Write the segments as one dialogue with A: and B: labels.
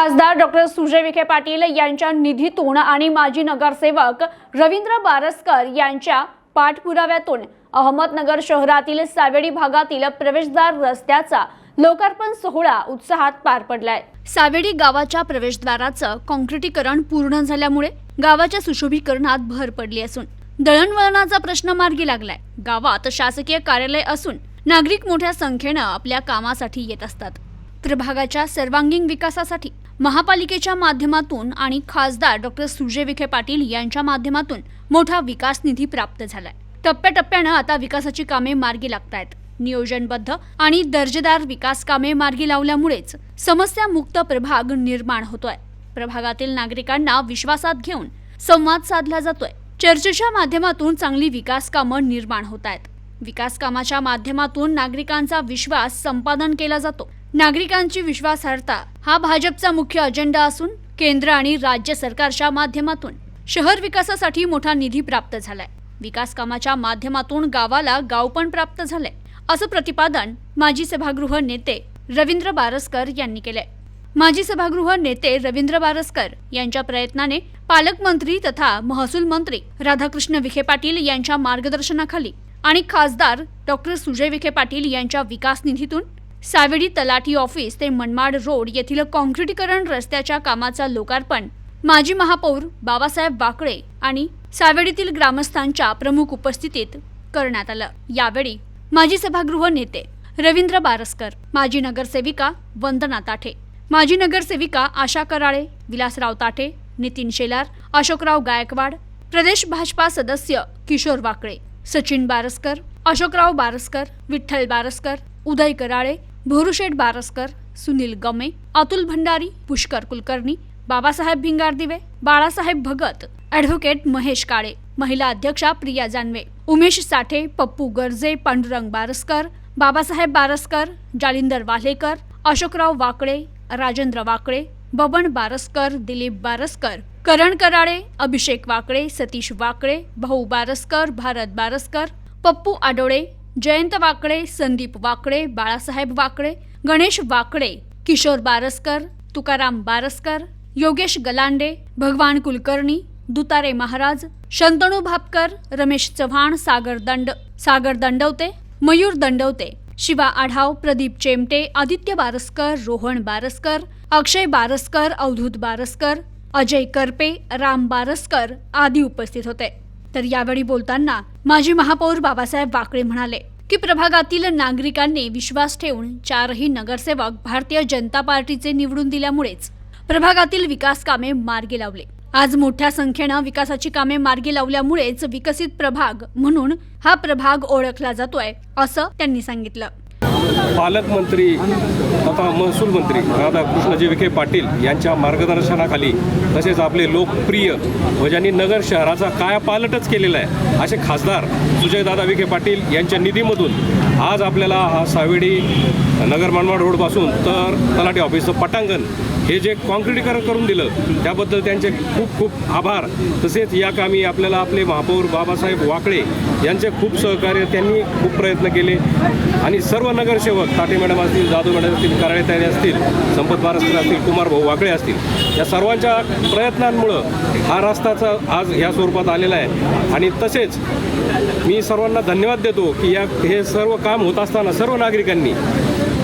A: खासदार डॉक्टर सुजय विखे पाटील यांच्या निधीतून आणि माजी नगरसेवक रवींद्र बारसकर यांच्या पाठपुराव्यातून अहमदनगर शहरातील सावेडी भागातील प्रवेशद्वार रस्त्याचा लोकार्पण सोहळा उत्साहात पार पडलाय. सावेडी गावाच्या प्रवेशद्वाराचं कॉन्क्रिटीकरण पूर्ण झाल्यामुळे गावाच्या सुशोभीकरणात भर पडली असून दळणवळणाचा प्रश्न मार्गी लागलाय. गावात शासकीय कार्यालय असून नागरिक मोठ्या संख्येनं आपल्या कामासाठी येत असतात. प्रभागाच्या सर्वांगीण विकासासाठी महापालिकेच्या माध्यमातून आणि खासदार डॉक्टर सुजय विखे पाटील यांच्या माध्यमातून मोठा विकास निधी प्राप्त झालाय. टप्प्याटप्प्यानं आता विकासाची कामे मार्गी लागतायत. नियोजनबद्ध आणि दर्जेदार विकास कामे मार्गी लावल्यामुळेच समस्या मुक्त प्रभाग निर्माण होतोय. प्रभागातील नागरिकांना विश्वासात घेऊन संवाद साधला जातोय. चर्चेच्या माध्यमातून चांगली विकास कामं निर्माण होत आहेत विकास कामाच्या माध्यमातून नागरिकांचा विश्वास संपादन केला जातो. नागरिकांची विश्वासार्हता हा भाजपचा मुख्य अजेंडा असून केंद्र आणि राज्य सरकारच्या माध्यमातून शहर विकासासाठी मोठा निधी प्राप्त झालाय. विकास कामाच्या माध्यमातून गावाला गावपण प्राप्त झालंय असं प्रतिपादन माजी सभागृह नेते रवींद्र बारसकर यांनी केलंय. माजी सभागृह नेते रवींद्र बारसकर यांच्या प्रयत्नाने पालकमंत्री तथा महसूल मंत्री राधाकृष्ण विखे पाटील यांच्या मार्गदर्शनाखाली आणि खासदार डॉक्टर सुजय विखे पाटील यांच्या विकास निधीतून सावेडी तलाठी ऑफिस ते मनमाड रोड येथील कॉन्क्रिटीकरण रस्त्याच्या कामाचा लोकार्पण. माजी महापौर बाबासाहेब वाकळे आणि सावेडीतील ग्रामस्थांच्या प्रमुख उपस्थितीत करण्यात आलं. यावेळी माजी सभागृह नेते रवींद्र बारसकर माजी नगरसेविका वंदना ताठे माजी नगरसेविका आशा कराळे विलासराव ताठे नितीन शेलार अशोकराव गायकवाड प्रदेश भाजपा सदस्य किशोर वाकळे सचिन बारसकर अशोकराव बारसकर विठ्ठल बारसकर उदय कराळे भोरुशेठ बारसकर सुनील गमे अतुल भंडारी पुष्कर कुलकर्णी बाबासाहेब भिंगारदिवे बाळासाहेब भगत ॲडव्होकेट महेश काळे महिला अध्यक्षा प्रिया जानवे उमेश साठे पप्पू गर्जे पांडुरंग बारसकर बाबासाहेब बारसकर जालिंदर वाल्हेकर अशोकराव वाकळे राजेंद्र वाकळे बबन बारसकर दिलीप बारसकर करण कराळे अभिषेक वाकळे सतीश वाकळे भाऊ बारसकर भारत बारसकर पप्पू आडोळे जयंत वाकळे संदीप वाकळे बाळासाहेब वाकळे गणेश वाकळे किशोर बारसकर तुकाराम बारसकर योगेश गलांडे भगवान कुलकर्णी दुतारे महाराज शंतणू भापकर रमेश चव्हाण सागर दंड सागर दंडवते मयूर दंडवते शिवा आढाव प्रदीप चेमटे आदित्य बारसकर रोहन बारसकर अक्षय बारसकर अवधूत बारसकर अजय करपे राम बारसकर आदी उपस्थित होते. तर यावेळी बोलताना माजी महापौर बाबासाहेब वाकळे म्हणाले की प्रभागातील नागरिकांनी विश्वास ठेवून चारही नगरसेवक भारतीय जनता पार्टीचे निवडून दिल्यामुळेच प्रभागातील विकास कामे मार्गी लावले. आज मोठ्या संख्येनं विकासाची कामे मार्गी लावल्यामुळेच विकसित प्रभाग म्हणून हा प्रभाग ओळखला जातोय असं त्यांनी सांगितलं.
B: पालकमंत्री तथा महसूल मंत्री राधाकृष्णजी विखे पाटील यांच्या मार्गदर्शनाखाली तसेच आपले लोकप्रिय व ज्यांनी नगर शहराचा कायापालटच केलेला आहे असे खासदार सुजयदादा विखे पाटील यांच्या निधीमधून आज आपल्याला हा सावेडी नगर मनमाड रोडपासून तर तलाठी ऑफिसचं पटांगण हे जे कॉन्क्रिटीकरण करून दिलं त्याबद्दल त्यांचे खूप खूप आभार. तसेच या कामी आपल्याला आपले महापौर बाबासाहेब वाकळे यांचे खूप सहकार्य त्यांनी खूप प्रयत्न केले. आणि सर्व नगरसेवक ताटे मॅडम असतील जाधव मॅडम असतील कराळे असतील संपत बारस्कर असतील कुमार भाऊ वाकळे असतील या सर्वांच्या प्रयत्नांमुळं हा रस्ताचा आज ह्या स्वरूपात आलेला आहे. आणि तसेच मी सर्वांना धन्यवाद देतो की या हे सर्व काम होत असताना सर्व नागरिकांनी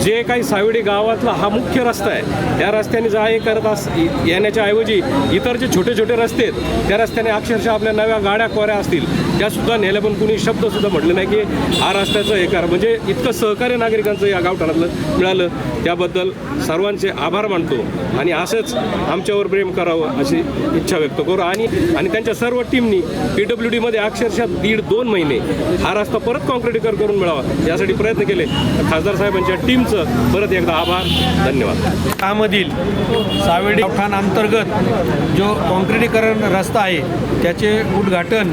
B: जे काही सावडी गावातला हा मुख्य रस्ता आहे त्या रस्त्याने जा हे करत अस येण्याच्या ऐवजी इतर जे छोटे छोटे रस्ते आहेत त्या रस्त्याने अक्षरशः आपल्या नव्या गाड्या कोऱ्या असतील त्यासुद्धा नेल्या पण कुणी शब्दसुद्धा म्हटले नाही की हा रस्त्याचं हे करा. म्हणजे इतकं सहकार्य नागरिकांचं या गावठाणातलं मिळालं त्याबद्दल सर्वांचे आभार मानतो आणि असंच आमच्यावर प्रेम करावं अशी इच्छा व्यक्त करू. आणि आणि त्यांच्या सर्व टीमनी पी डब्ल्यू डीमध्ये अक्षरशः दीड दोन महिने हा रस्ता परत कॉन्क्रिटीकरण करून मिळावा यासाठी प्रयत्न केले. खासदार साहेबांच्या टीमचं परत एकदा आभार. धन्यवाद.
C: त्यामधील सावेडी खान अंतर्गत जो कॉन्क्रिटीकरण रस्ता आहे त्याचे उद्घाटन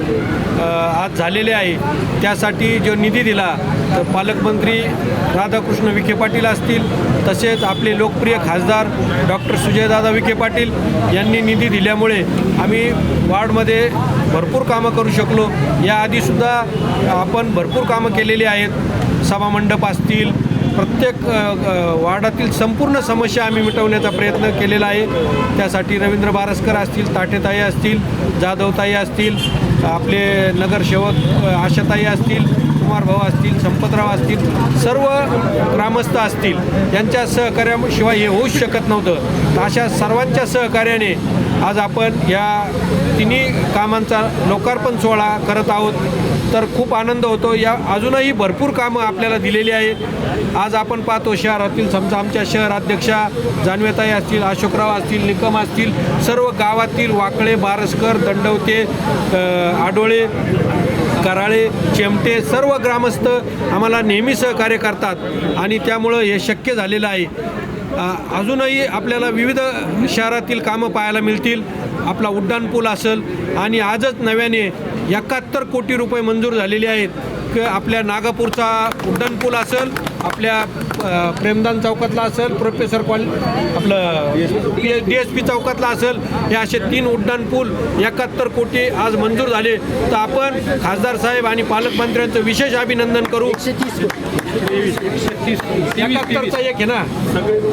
C: आज झालेले आहे. त्यासाठी जो निधी दिला तर पालकमंत्री राधाकृष्ण विखे पाटील असतील तसेच आपले लोकप्रिय खासदार डॉक्टर सुजयदादा विखे पाटील यांनी निधी दिल्यामुळे आम्ही वार्डमध्ये भरपूर कामं करू शकलो. याआधीसुद्धा आपण भरपूर कामं केलेली आहेत. सभामंडप असतील प्रत्येक वार्डातील संपूर्ण समस्या आम्ही मिटवण्याचा प्रयत्न केलेला आहे. त्यासाठी रवींद्र बारसकर असतील ताटेताई असतील जाधवताई असतील आपले नगरसेवक आशाताई असतील कुमार भाऊ असतील संपतराव असतील सर्व ग्रामस्थ असतील यांच्या सहकार्याशिवाय हे होऊच शकत नव्हतं. तर अशा सर्वांच्या सहकार्याने आज आपण या तिन्ही कामांचा लोकार्पण सोहळा करत आहोत. तर खूप आनंद होतो. या अजूनही भरपूर कामं आपल्याला दिलेली आहेत. आज आपण पाहतो शहरातील समजा आमच्या शहराध्यक्षा जानवेताई असतील अशोकराव असतील निकम असतील सर्व गावातील वाकळे बारसकर दंडवते आडोळे कराळे चिमटे सर्व ग्रामस्थ आम्हाला नेहमी सहकार्य करतात आणि त्यामुळं हे शक्य झालेलं आहे. अजूनही आपल्याला विविध शहरातील कामं पाहायला मिळतील. आपला उड्डाणपूल असेल आणि आजच नव्याने एकाहत्तर कोटी रुपये मंजूर झालेले आहेत. क आपल्या नागापूरचा उड्डाणपूल असेल आपल्या प्रेमदान चौकातला असेल प्रोफेसर कॉल आपलं डी एस पी चौकातला असेल हे असे तीन उड्डाणपूल एकाहत्तर कोटी आज मंजूर झाले. तर आपण खासदार साहेब आणि पालकमंत्र्यांचं विशेष अभिनंदन करू. एकाहत्तरचा एक आहे ना?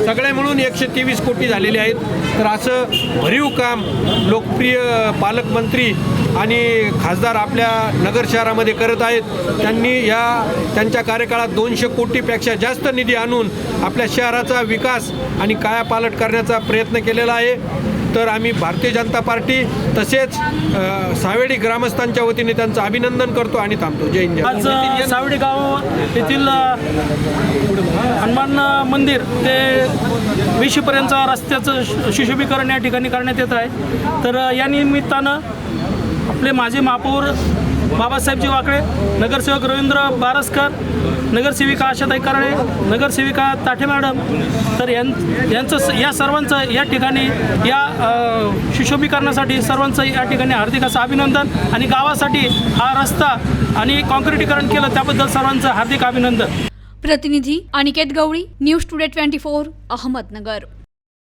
C: सगळे मिळून एकशे तेवीस कोटी झालेले आहेत. तर असं भरीव काम लोकप्रिय पालकमंत्री आणि खासदार आपल्या नगर शहरामध्ये करत आहेत. त्यांनी या त्यांच्या कार्यकाळात दोनशे कोटीपेक्षा जास्त निधी आणून आपल्या शहराचा विकास आणि कायापालट करण्याचा प्रयत्न केलेला आहे. तर आम्ही भारतीय जनता पार्टी तसेच सावेडी ग्रामस्थांच्या वतीने त्यांचं अभिनंदन करतो आणि थांबतो. जय हिंद.
D: सावेडी सावडी गाव येथील हनुमान मंदिर ते विशीपर्यंतचा रस्त्याचं सुशोभीकरण या ठिकाणी करण्यात येत आहे. तर या निमित्तानं आपले माजी महापौर बाबासाहेबजी वाकळे नगरसेवक रवींद्र बारसकर नगरसेविका आशाताई कराळे नगरसेविका ताठे मॅडम तर यां यांचं स- या सर्वांचं या ठिकाणी या सुशोभीकरणासाठी सर्वांचं या ठिकाणी हार्दिक असं अभिनंदन आणि गावासाठी हा रस्ता आणि कॉन्क्रिटीकरण केलं त्याबद्दल सर्वांचं हार्दिक अभिनंदन.
A: प्रतिनिधी Aniket Gawali news today twenty four Ahmednagar.